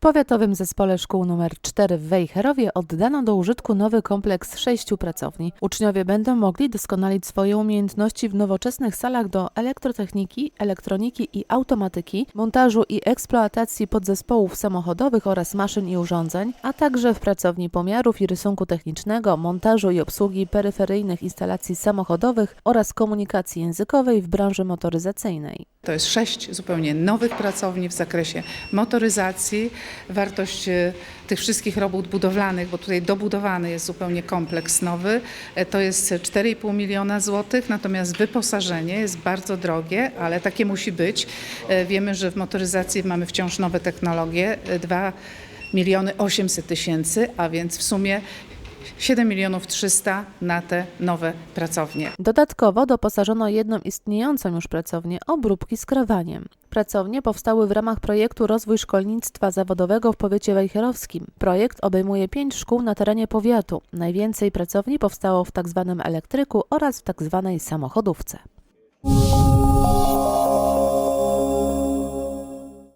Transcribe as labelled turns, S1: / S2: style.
S1: Powiatowym Zespole Szkół nr 4 w Wejherowie oddano do użytku nowy kompleks sześciu pracowni. Uczniowie będą mogli doskonalić swoje umiejętności w nowoczesnych salach do elektrotechniki, elektroniki i automatyki, montażu i eksploatacji podzespołów samochodowych oraz maszyn i urządzeń, a także w pracowni pomiarów i rysunku technicznego, montażu i obsługi peryferyjnych instalacji samochodowych oraz komunikacji językowej w branży motoryzacyjnej.
S2: To jest sześć zupełnie nowych pracowni w zakresie motoryzacji. Wartość e, tych wszystkich robót budowlanych, bo tutaj dobudowany jest zupełnie kompleks nowy, e, to jest 4,5 miliona złotych, natomiast wyposażenie jest bardzo drogie, ale takie musi być. E, Wiemy, że w motoryzacji mamy wciąż nowe technologie, 2 miliony 800 tysięcy, a więc w sumie 7 milionów 300 na te nowe pracownie.
S1: Dodatkowo doposażono jedną istniejącą już pracownię obróbki skrowaniem. Pracownie powstały w ramach projektu Rozwój Szkolnictwa Zawodowego w powiecie wejherowskim. Projekt obejmuje pięć szkół na terenie powiatu. Najwięcej pracowni powstało w tzw. elektryku oraz w tzw. samochodówce.